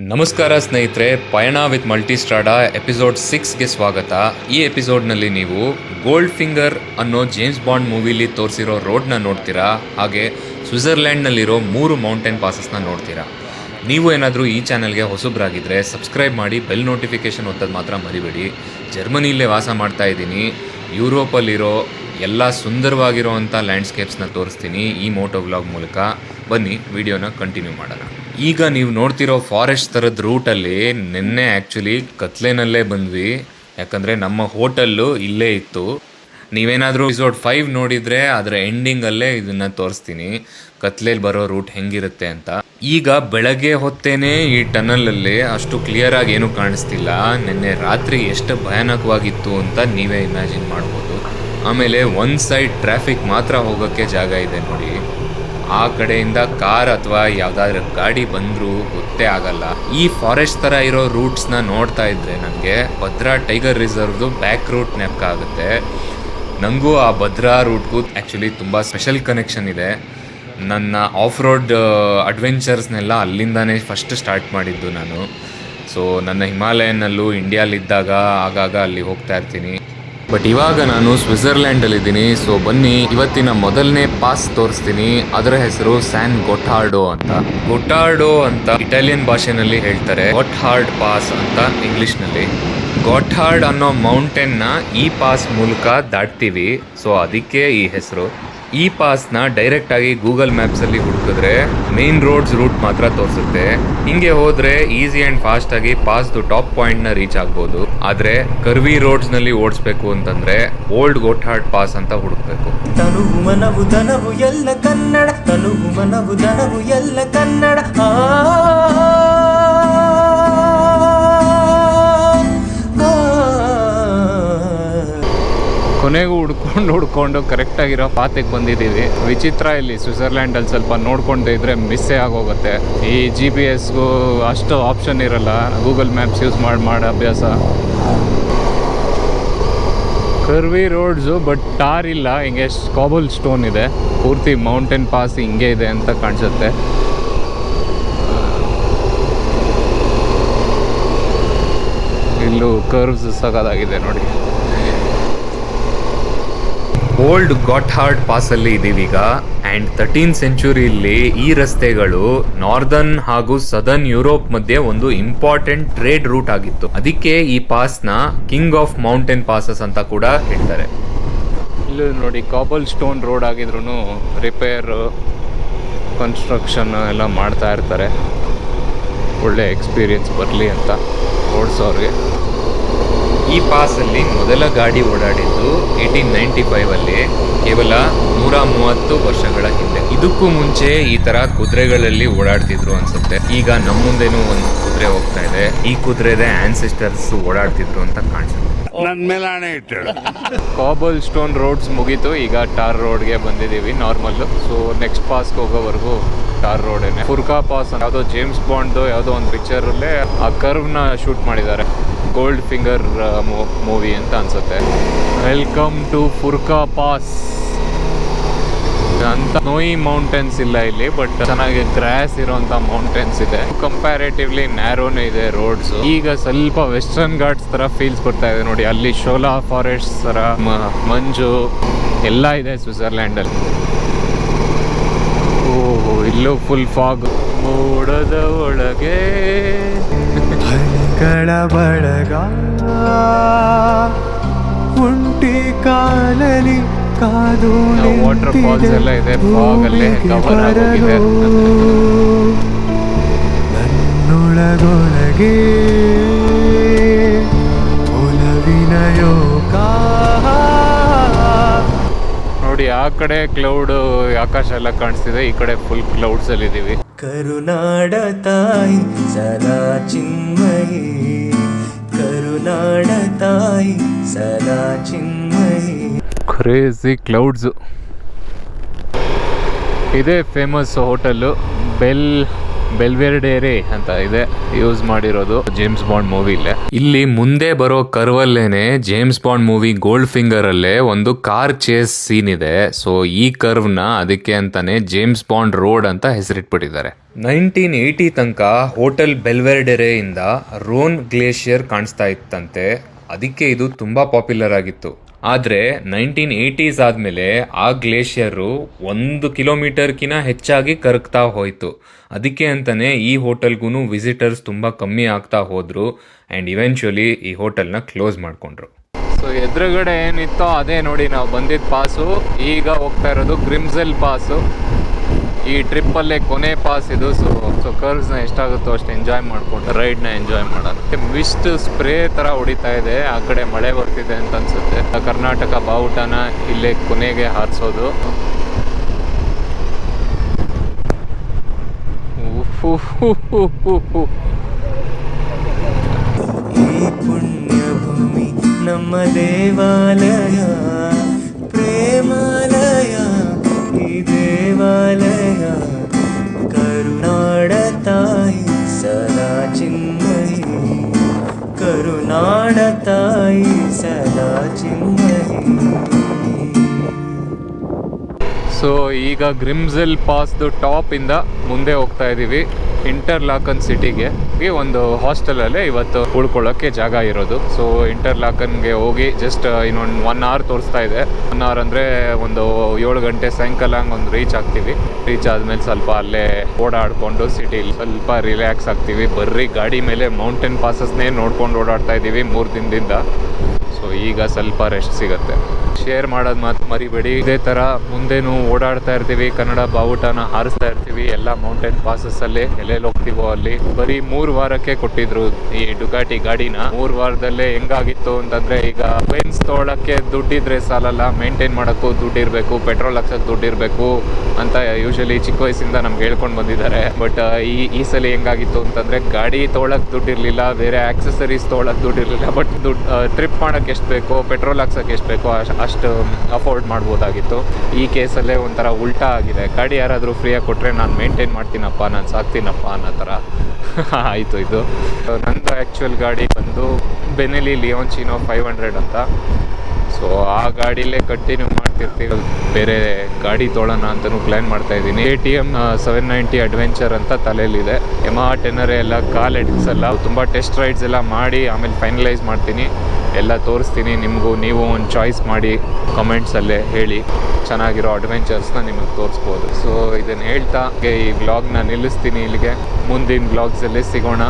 ನಮಸ್ಕಾರ ಸ್ನೇಹಿತರೆ, ಪಯಣ ವಿತ್ ಮಲ್ಟಿ ಸ್ಟ್ರಾಡಾ ಎಪಿಸೋಡ್ ಸಿಕ್ಸ್ಗೆ ಸ್ವಾಗತ. ಈ ಎಪಿಸೋಡ್ನಲ್ಲಿ ನೀವು ಗೋಲ್ಡ್ ಫಿಂಗರ್ ಅನ್ನೋ ಜೇಮ್ಸ್ ಬಾಂಡ್ ಮೂವಿಲಿ ತೋರಿಸಿರೋ ರೋಡ್ನ ನೋಡ್ತೀರಾ? ಹಾಗೆ ಸ್ವಿಟ್ಜರ್ಲ್ಯಾಂಡ್ನಲ್ಲಿರೋ ಮೂರು ಮೌಂಟೇನ್ ಪಾಸಸ್ನ ನೋಡ್ತೀರಾ? ನೀವು ಏನಾದರೂ ಈ ಚಾನಲ್ಗೆ ಹೊಸಬ್ರಾಗಿದ್ದರೆ ಸಬ್ಸ್ಕ್ರೈಬ್ ಮಾಡಿ ಬೆಲ್ ನೋಟಿಫಿಕೇಷನ್ ಒತ್ತದ ಮಾತ್ರ ಮರಿಬೇಡಿ. ಜರ್ಮನಿಯಲ್ಲೇ ವಾಸ ಮಾಡ್ತಾ ಇದ್ದೀನಿ. ಯುರೋಪಲ್ಲಿರೋ ಎಲ್ಲ ಸುಂದರವಾಗಿರೋವಂಥ ಲ್ಯಾಂಡ್ಸ್ಕೇಪ್ಸ್ನ ತೋರಿಸ್ತೀನಿ ಈ ಮೋಟೋ ವ್ಲಾಗ್ ಮೂಲಕ. ಬನ್ನಿ ವಿಡಿಯೋನ ಕಂಟಿನ್ಯೂ ಮಾಡೋಣ. ಈಗ ನೀವು ನೋಡ್ತಿರೋ ಫಾರೆಸ್ಟ್ ಥರದ ರೂಟಲ್ಲಿ ನಿನ್ನೆ ಆ್ಯಕ್ಚುಲಿ ಕತ್ಲೆನಲ್ಲೇ ಬಂದ್ವಿ. ಯಾಕಂದರೆ ನಮ್ಮ ಹೋಟೆಲ್ಲು ಇಲ್ಲೇ ಇತ್ತು. ನೀವೇನಾದರೂ ಎಪಿಸೋಡ್ ಫೈವ್ ನೋಡಿದರೆ ಅದರ ಎಂಡಿಂಗಲ್ಲೇ ಇದನ್ನು ತೋರಿಸ್ತೀನಿ. ಕತ್ಲೇಲಿ ಬರೋ ರೂಟ್ ಹೆಂಗಿರುತ್ತೆ ಅಂತ. ಈಗ ಬೆಳಗ್ಗೆ ಹೊತ್ತೇನೆ ಈ ಟನಲಲ್ಲಿ ಅಷ್ಟು ಕ್ಲಿಯರ್ ಆಗಿ ಏನೂ ಕಾಣಿಸ್ತಿಲ್ಲ. ನಿನ್ನೆ ರಾತ್ರಿ ಎಷ್ಟು ಭಯಾನಕವಾಗಿತ್ತು ಅಂತ ನೀವೇ ಇಮ್ಯಾಜಿನ್ ಮಾಡ್ಬೋದು. ಆಮೇಲೆ ಒಂದು ಸೈಡ್ ಟ್ರಾಫಿಕ್ ಮಾತ್ರ ಹೋಗೋಕ್ಕೆ ಜಾಗ ಇದೆ ನೋಡಿ. ಆ ಕಡೆಯಿಂದ ಕಾರ್ ಅಥವಾ ಯಾವ್ದಾದ್ರು ಗಾಡಿ ಬಂದರೂ ಗೊತ್ತೇ ಆಗಲ್ಲ. ಈ ಫಾರೆಸ್ಟ್ ಥರ ಇರೋ ರೂಟ್ಸ್ನ ನೋಡ್ತಾ ಇದ್ರೆ ನನಗೆ ಭದ್ರಾ ಟೈಗರ್ ರಿಸರ್ವ್ದು ಬ್ಯಾಕ್ ರೂಟ್ ನೆಪಕ ಆಗುತ್ತೆ. ನನಗೂ ಆ ಭದ್ರಾ ರೂಟ್ಗೂ ಆ್ಯಕ್ಚುಲಿ ತುಂಬ ಸ್ಪೆಷಲ್ ಕನೆಕ್ಷನ್ ಇದೆ. ನನ್ನ ಆಫ್ ರೋಡ್ ಅಡ್ವೆಂಚರ್ಸ್ನೆಲ್ಲ ಅಲ್ಲಿಂದಾನೇ ಫಸ್ಟ್ ಸ್ಟಾರ್ಟ್ ಮಾಡಿದ್ದು ನಾನು. ಸೊ ನನ್ನ ಹಿಮಾಲಯನಲ್ಲೂ ಇಂಡಿಯಾಲಿದ್ದಾಗ ಆಗಾಗ ಅಲ್ಲಿ ಹೋಗ್ತಾ ಇರ್ತೀನಿ. ಬಟ್ ಇವಾಗ ನಾನು ಸ್ವಿಟ್ಜರ್ಲ್ಯಾಂಡಲ್ಲಿದ್ದೀನಿ, ಸೊ ಬನ್ನಿ, ಇವತ್ತಿನ ಮೊದಲನೇ ಪಾಸ್ ತೋರಿಸ್ತೀನಿ. ಅದರ ಹೆಸರು ಸ್ಯಾನ್ ಗೊಟಾರ್ಡೋ ಅಂತ. ಗೊಟಾರ್ಡೋ ಅಂತ ಇಟಾಲಿಯನ್ ಭಾಷೆನಲ್ಲಿ ಹೇಳ್ತಾರೆ ಗೊಟ್ಹಾರ್ಡ್ ಪಾಸ್ ಅಂತ ಇಂಗ್ಲಿಷ್ನಲ್ಲಿ. ಗೊಟ್ಹಾರ್ಡ್ ಅನ್ನೋ ಮೌಂಟೇನ್ನ ಈ ಪಾಸ್ ಮೂಲಕ ದಾಟ್ತೀವಿ. ಸೊ ಅದಕ್ಕೆ ಈ ಹೆಸರು. ಈ ಪಾಸ್ನ ಡೈರೆಕ್ಟ್ ಆಗಿ ಗೂಗಲ್ ಮ್ಯಾಪ್ಸ್ ಅಲ್ಲಿ ಹುಡುಕಿದ್ರೆ ಮೇನ್ ರೋಡ್ಸ್ ರೂಟ್ ಮಾತ್ರ ತೋರಿಸುತ್ತೆ ಹಿಂಗೆ ಹೋದ್ರೆ ಈಸಿ ಅಂಡ್ ಫಾಸ್ಟ್ ಆಗಿ ಪಾಸ್ದು ಟಾಪ್ ಪಾಯಿಂಟ್ನ ರೀಚ್ ಆಗ್ಬೋದು ಆದ್ರೆ ಕರ್ವಿ ರೋಡ್ಸ್ನಲ್ಲಿ ಓಡಿಸ್ಬೇಕು ಅಂತಂದ್ರೆ ಓಲ್ಡ್ ಗೋಟ್ಹಾರ್ಡ್ ಪಾಸ್ ಅಂತ ಹುಡುಕ್ಬೇಕು ತನುವು ಮನವು ಧನವು ಎಲ್ಲ ಕನ್ನಡ ತನುವು ಮನವು ಧನವು ಎಲ್ಲ ಕನ್ನಡ ಕೊನೆಗೂ ಹುಡ್ಕೊಂಡು ಹುಡ್ಕೊಂಡು ಕರೆಕ್ಟಾಗಿರೋ ಪಾತೆಗೆ ಬಂದಿದ್ದೀವಿ. ವಿಚಿತ್ರ ಇಲ್ಲಿ ಸ್ವಿಟ್ಜರ್ಲ್ಯಾಂಡಲ್ಲಿ ಸ್ವಲ್ಪ ನೋಡ್ಕೊಂಡು ಇದ್ರೆ ಮಿಸ್ಸೇ ಆಗೋಗುತ್ತೆ. ಈ ಜಿ ಪಿ ಎಸ್ಗೂ ಅಷ್ಟು ಆಪ್ಷನ್ ಇರಲ್ಲ. ಗೂಗಲ್ ಮ್ಯಾಪ್ಸ್ ಯೂಸ್ ಮಾಡಿ ಮಾಡಿ ಅಭ್ಯಾಸ. ಕರ್ವಿ ರೋಡ್ಸು ಬಟ್ ಟಾರ್ ಇಲ್ಲ. ಹಿಂಗೆ ಕಾಬಲ್ ಸ್ಟೋನ್ ಇದೆ. ಪೂರ್ತಿ ಮೌಂಟೇನ್ ಪಾಸ್ ಹಿಂಗೆ ಇದೆ ಅಂತ ಕಾಣಿಸುತ್ತೆ. ಇಲ್ಲೂ ಕರ್ವ್ಸ್ ಸಗದಾಗಿದೆ ನೋಡಿ. ಓಲ್ಡ್ ಗಾಟ್ಹಾರ್ಡ್ ಪಾಸ್ ಅಲ್ಲಿ ಇದೀವಿ ಈಗ ಅಂಡ್ ತರ್ಟೀನ್ ಸೆಂಚುರಿಯಲ್ಲಿ ಈ ರಸ್ತೆಗಳು ನಾರ್ದರ್ನ್ ಹಾಗೂ ಸದರ್ನ್ ಯುರೋಪ್ ಮಧ್ಯೆ ಒಂದು ಇಂಪಾರ್ಟೆಂಟ್ ಟ್ರೇಡ್ ರೂಟ್ ಆಗಿತ್ತು. ಅದಕ್ಕೆ ಈ ಪಾಸ್ನ ಕಿಂಗ್ ಆಫ್ ಮೌಂಟೇನ್ ಪಾಸಸ್ ಅಂತ ಕೂಡ ಹೇಳ್ತಾರೆ. ಇಲ್ಲಿ ನೋಡಿ ಕಾಬಲ್ ಸ್ಟೋನ್ ರೋಡ್ ಆಗಿದ್ರು ರಿಪೇರ್ ಕನ್ಸ್ಟ್ರಕ್ಷನ್ ಎಲ್ಲ ಮಾಡ್ತಾ ಇರ್ತಾರೆ. ಒಳ್ಳೆ ಎಕ್ಸ್ಪೀರಿಯನ್ಸ್ ಬರಲಿ ಅಂತ ಓಡಿಸೋರಿಗೆ. ಈ ಪಾಸಲ್ಲಿ ಅಲ್ಲಿ ಮೊದಲ ಗಾಡಿ ಓಡಾಡಿದ್ದು ಏಯ್ಟೀನ್ ನೈಂಟಿ ಫೈವಲ್ಲಿ ಅಲ್ಲಿ ಕೇವಲ ನೂರ ಮೂವತ್ತು ವರ್ಷಗಳ ಹಿಂದೆ. ಇದಕ್ಕೂ ಮುಂಚೆ ಈ ತರ ಕುದುರೆಗಳಲ್ಲಿ ಓಡಾಡ್ತಿದ್ರು ಅನ್ಸುತ್ತೆ. ಈಗ ನಮ್ಮ ಮುಂದೆನೂ ಒಂದು ಕುದುರೆ ಹೋಗ್ತಾ ಇದೆ. ಈ ಕುದುರೆದೆ ಆನ್ಸಿಸ್ಟರ್ಸ್ ಓಡಾಡ್ತಿದ್ರು ಅಂತ ಕಾಣಿಸುತ್ತೆ. ನನ್ನ ಮೇಲೆ ಹಣೆ ಇಟ್ಟಳು ಕಾಬಲ್ ಸ್ಟೋನ್ ರೋಡ್ಸ್ ಮುಗೀತು. ಈಗ ಟಾರ್ ರೋಡ್ಗೆ ಬಂದಿದ್ದೀವಿ ನಾರ್ಮಲ್ ಸೊ ನೆಕ್ಸ್ಟ್ ಪಾಸ್ಗೆ ಹೋಗೋವರೆಗೂ ಟಾರ್ ರೋಡೇನೆ ಫುರ್ಕಾ ಪಾಸ್ ಅಂತ ಯಾವುದೋ ಜೇಮ್ಸ್ ಬಾಂಡ್ದು ಯಾವುದೋ ಒಂದು ಪಿಕ್ಚರಲ್ಲೇ ಆ ಕರ್ವ್ನ ಶೂಟ್ ಮಾಡಿದ್ದಾರೆ. ಗೋಲ್ಡ್ ಫಿಂಗರ್ ಮೂವಿ ಅಂತ ಅನ್ಸುತ್ತೆ. ವೆಲ್ಕಮ್ ಟು ಫುರ್ಕಾ ಪಾಸ್ ಅಂತ ನೋಯಿ ಮೌಂಟೇನ್ಸ್ ಇಲ್ಲ ಇಲ್ಲಿ ಬಟ್ ಚೆನ್ನಾಗಿ ಗ್ರಾಸ್ ಇರುವಂತ ಮೌಂಟೇನ್ಸ್ ಇದೆ. ಕಂಪ್ಯಾರೇಟಿವ್ಲಿ ನ್ಯಾರೋನು ಇದೆ ರೋಡ್ಸ್ ಈಗ ಸ್ವಲ್ಪ ವೆಸ್ಟರ್ನ್ ಘಾಟ್ಸ್ ತರ ಫೀಲ್ಸ್ ಬರ್ತಾ ಇದೆ ನೋಡಿ. ಅಲ್ಲಿ ಶೋಲಾ ಫಾರೆಸ್ಟ್ ತರ ಮಂಜು, ಎಲ್ಲ ಇದೆ ಸ್ವಿಟ್ಜರ್ಲ್ಯಾಂಡ್ ಅಲ್ಲಿ. ಓಹೋ, ಇಲ್ಲೂ ಫುಲ್ ಫಾಗ್ ಮೂಡದ ಒಳಗೆ ಹನಿಗಳ ಬಳಗ ಕುಂಟಿ ಕಾಲಲಿ ಕಾದು water falls ಎಲ್ಲ ಇದೆ, ಅಲ್ಲೇ. ನನ್ನೊಳಗೊಳಗೆ ಒಲವಿನ ಆ ಕಡೆ ಕ್ಲೌಡ್ ಆಕಾಶ ಎಲ್ಲ ಕಾಣಿಸ್ತಿದೆ ಈ ಕಡೆ ಫುಲ್ ಕ್ಲೌಡ್ಸ್ ಅಲ್ಲಿ ಇದೀವಿ. ಕರುನಾಡ ತಾಯಿ ಸದಾ ಚಿನ್ಮಯಿ. ಕರುನಾಡ ತಾಯಿ ಸದಾ ಚಿನ್ಮಯಿ. ಕ್ರೇಜಿ ಕ್ಲೌಡ್ಸು ಇದೇ ಫೇಮಸ್ ಹೋಟೆಲ್ಲು ಬೆಲ್ ಬೆಲ್ವೆರ್ಡೇರಿ ಅಂತ ಇದೆ. ಯೂಸ್ ಮಾಡಿರೋದು ಜೇಮ್ಸ್ ಬಾಂಡ್ ಮೂವಿಲೇ ಇಲ್ಲಿ. ಮುಂದೆ ಬರೋ ಕರ್ವಲ್ಲೇನೆ James Bond movie Goldfinger ಅಲ್ಲೇ ಒಂದು ಕಾರ್ ಚೇಸ್ ಸೀನ್ ಇದೆ. ಸೊ ಈ ಕರ್ವ್ನ ಅದಕ್ಕೆ ಅಂತಾನೆ ಜೇಮ್ಸ್ ಬಾಂಡ್ ರೋಡ್ ಅಂತ ಹೆಸರಿಟ್ಬಿಟ್ಟಿದ್ದಾರೆ. ನೈನ್ಟೀನ್ ಏಯ್ಟಿ ತನಕ ಹೋಟೆಲ್ ಬೆಲ್ವೆರ್ಡೆರೆ ಇಂದ ರೋನ್ ಗ್ಲೇಷಿಯರ್ ಕಾಣಿಸ್ತಾ ಇತ್ತಂತೆ. ಅದಕ್ಕೆ ಇದು ತುಂಬಾ ಪಾಪ್ಯುಲರ್ ಆಗಿತ್ತು. ಆದರೆ ನೈನ್ಟೀನ್ ಏಯ್ಟೀಸ್ ಆದಮೇಲೆ ಆ ಗ್ಲೇಷಿಯರು ಒಂದು ಕಿಲೋಮೀಟರ್ಕಿನ ಹೆಚ್ಚಾಗಿ ಕರಗ್ತಾ ಹೋಯಿತು. ಅದಕ್ಕೆ ಅಂತಲೇ ಈ ಹೋಟೆಲ್ಗೂ ವಿಸಿಟರ್ಸ್ ತುಂಬ ಕಮ್ಮಿ ಆಗ್ತಾ ಹೋದರು ಆ್ಯಂಡ್ ಇವೆನ್ಚುಲಿ ಈ ಹೋಟೆಲ್ನ ಕ್ಲೋಸ್ ಮಾಡಿಕೊಂಡ್ರು. ಸೊ ಎದುರುಗಡೆ ಏನಿತ್ತೋ ಅದೇ ನೋಡಿ ನಾವು ಬಂದಿದ್ದ ಪಾಸು. ಈಗ ಹೋಗ್ತಾ ಇರೋದು ಗ್ರಿಮ್ಸೆಲ್ ಪಾಸು. ಈ ಟ್ರಿಪ್ಪಲ್ಲೇ ಕೊನೆ ಪಾಸ್ ಇದು. ಸೊ ಸೊ ಕರ್ವ್ಸ್ನ ಎಷ್ಟಾಗುತ್ತೋ ಅಷ್ಟು ಎಂಜಾಯ್ ಮಾಡ್ಕೊಂಡು ರೈಡ್ನ ಎಂಜಾಯ್ ಮಾಡೋಣ ಮಿಸ್ಟ್ ಸ್ಪ್ರೇ ಥರ ಹೊಡಿತಾ ಇದೆ. ಆ ಕಡೆ ಮಳೆ ಬರ್ತಿದೆ ಅಂತ ಅನ್ಸುತ್ತೆ. ಕರ್ನಾಟಕ ಬಾವುಟನ ಇಲ್ಲೇ ಕೊನೆಗೆ ಹಾರಿಸೋದು. ಈ ಪುಣ್ಯ ಭೂಮಿ ನಮ್ಮ ದೇವಾಲಯ, ಪ್ರೇಮಾಲಯ, ಈ ದೇವಾಲಯ ಕರುನಾಡ ತಾಯಿ. ಕರುನಾಡ ತಾಯಿ ಸದಾ ಚಿನ್ಮಯಿ. ಸೊ ಈಗ ಗ್ರಿಮ್ಸೆಲ್ ಪಾಸ್ದು ಟಾಪಿಂದ ಮುಂದೆ ಹೋಗ್ತಾ ಇದ್ದೀವಿ ಇಂಟರ್ಲಾಕನ್ ಸಿಟಿಗೆ ಒಂದು ಹಾಸ್ಟೆಲಲ್ಲೇ ಇವತ್ತು ಉಳ್ಕೊಳ್ಳೋಕ್ಕೆ ಜಾಗ ಇರೋದು. ಸೊ ಇಂಟರ್ಲಾಕನ್ಗೆ ಹೋಗಿ ಜಸ್ಟ್ ಇನ್ನೊಂದು ಒನ್ ಅವರ್ ತೋರಿಸ್ತಾ ಇದೆ. ಒನ್ ಅವರ್ ಅಂದರೆ ಒಂದು ಏಳು ಗಂಟೆ ಸಾಯಂಕಾಲ ಒಂದು ರೀಚ್ ಆಗ್ತೀವಿ. ರೀಚ್ ಆದಮೇಲೆ ಸ್ವಲ್ಪ ಅಲ್ಲೇ ಓಡಾಡಿಕೊಂಡು ಸಿಟಿಲಿ ಸ್ವಲ್ಪ ರಿಲ್ಯಾಕ್ಸ್ ಆಗ್ತೀವಿ. ಬರ್ರಿ ಗಾಡಿ ಮೇಲೆ ಮೌಂಟೇನ್ ಪಾಸಸ್ನೇ ನೋಡ್ಕೊಂಡು ಓಡಾಡ್ತಾ ಇದ್ದೀವಿ ಮೂರು ದಿನದಿಂದ. ಸೊ ಈಗ ಸ್ವಲ್ಪ ರೆಸ್ಟ್ ಸಿಗುತ್ತೆ. ಶೇರ್ ಮಾಡೋದು ಮಾತು ಮರಿಬೇಡಿ. ಇದೇ ಥರ ಮುಂದೇನು ಓಡಾಡ್ತಾ ಇರ್ತೀವಿ. ಕನ್ನಡ ಬಾವುಟನ ಹಾರಿಸ್ತಾ ಇರ್ತೀವಿ. ಎಲ್ಲ ಮೌಂಟೇನ್ ಪಾಸಸ್ಸಲ್ಲಿ ಎಲ್ಲೆಲ್ಲಿ ಹೋಗ್ತೀವೋ ಅಲ್ಲಿ. ಬರೀ ಮೂರು ವಾರಕ್ಕೆ ಕೊಟ್ಟಿದ್ರು ಈ ಡುಕಾಟಿ ಗಾಡಿನ. ಮೂರು ವಾರದಲ್ಲೇ ಹೆಂಗಾಗಿತ್ತು ಅಂತಂದ್ರೆ ಈಗ ಬೆನ್ಸ್ ತೊಗೊಳಕ್ಕೆ ದುಡ್ಡಿದ್ರೆ ಸಾಲಲ್ಲ. ಮೇಂಟೈನ್ ಮಾಡೋಕ್ಕೂ ದುಡ್ಡು ಇರಬೇಕು ಪೆಟ್ರೋಲ್ ಹಾಕ್ಸೋಕ್ಕೆ ದುಡ್ಡು ಇರಬೇಕು ಅಂತ ಯೂಶಲಿ ಚಿಕ್ಕ ವಯಸ್ಸಿಂದ ನಮ್ಗೆ ಹೇಳ್ಕೊಂಡು ಬಂದಿದ್ದಾರೆ. ಬಟ್ ಈ ಈ ಸಲ ಹೆಂಗಾಗಿತ್ತು ಅಂತಂದ್ರೆ ಗಾಡಿ ತೊಗೊಳಕ್ ದುಡ್ಡು ಇರಲಿಲ್ಲ ಬೇರೆ ಆಕ್ಸೆಸರೀಸ್ ತೊಗೊಳಕ್ ದುಡ್ಡು ಇರಲಿಲ್ಲ ಬಟ್ ದುಡ್ಡು ಟ್ರಿಪ್ ಮಾಡೋಕ್ಕೆ ಎಷ್ಟು ಬೇಕೋ, ಪೆಟ್ರೋಲ್ ಹಾಕ್ಸೋಕ್ಕೆ ಎಷ್ಟು ಬೇಕೋ ಅಷ್ಟು ಅಷ್ಟು ಅಫೋರ್ಡ್ ಮಾಡ್ಬೋದಾಗಿತ್ತು. ಈ ಕೇಸಲ್ಲೇ ಒಂಥರ ಉಲ್ಟಾ ಆಗಿದೆ. ಗಾಡಿ ಯಾರಾದರೂ ಫ್ರೀಯಾಗಿ ಕೊಟ್ಟರೆ ನಾನು ಮೇಂಟೈನ್ ಮಾಡ್ತೀನಪ್ಪ, ನಾನು ಸಾಕ್ತೀನಪ್ಪ ಅನ್ನೋ ಥರ ಆಯಿತು ಇದು. ನಂದು ಆ್ಯಕ್ಚುಯಲ್ ಗಾಡಿ ಬಂದು ಬೆನೆಲಿ ಲಿಯೋನ್ಚಿನೋ ಫೈವ್ ಹಂಡ್ರೆಡ್ ಅಂತ. ಸೊ ಆ ಗಾಡಿಲೇ ಕಂಟಿನ್ಯೂ ಮಾಡ್ತಿರ್ತೀವಿ. ಬೇರೆ ಗಾಡಿ ತೊಗೊಳ್ಳೋಣ ಅಂತಲೂ ಪ್ಲ್ಯಾನ್ ಮಾಡ್ತಾ ಇದ್ದೀನಿ. A T M seven ninety adventure ಅಂತ ತಲೆಯಲ್ಲಿದೆ ಎಮಾ ಟೆನರೆ ಎಲ್ಲ, ಕಾಲ್ ಎಡ್ಸಲ್ಲ ತುಂಬ ಟೆಸ್ಟ್ ರೈಡ್ಸ್ ಎಲ್ಲ ಮಾಡಿ, ಆಮೇಲೆ ಫೈನಲೈಸ್ ಮಾಡ್ತೀನಿ. ಎಲ್ಲ ತೋರಿಸ್ತೀನಿ ನಿಮಗೂ, ನೀವು ಒಂದು ಚಾಯ್ಸ್ ಮಾಡಿ ಕಮೆಂಟ್ಸಲ್ಲೇ ಹೇಳಿ. ಚೆನ್ನಾಗಿರೋ ಅಡ್ವೆಂಚರ್ಸ್ನ ನಿಮಗೆ ತೋರಿಸ್ಬೋದು. ಸೊ ಇದನ್ನು ಹೇಳ್ತಾ, ಈ ವ್ಲಾಗ್ನ ನಿಲ್ಲಿಸ್ತೀನಿ ಇಲ್ಲಿಗೆ. ಮುಂದಿನ ವ್ಲಾಗ್ಸಲ್ಲಿ ಸಿಗೋಣ.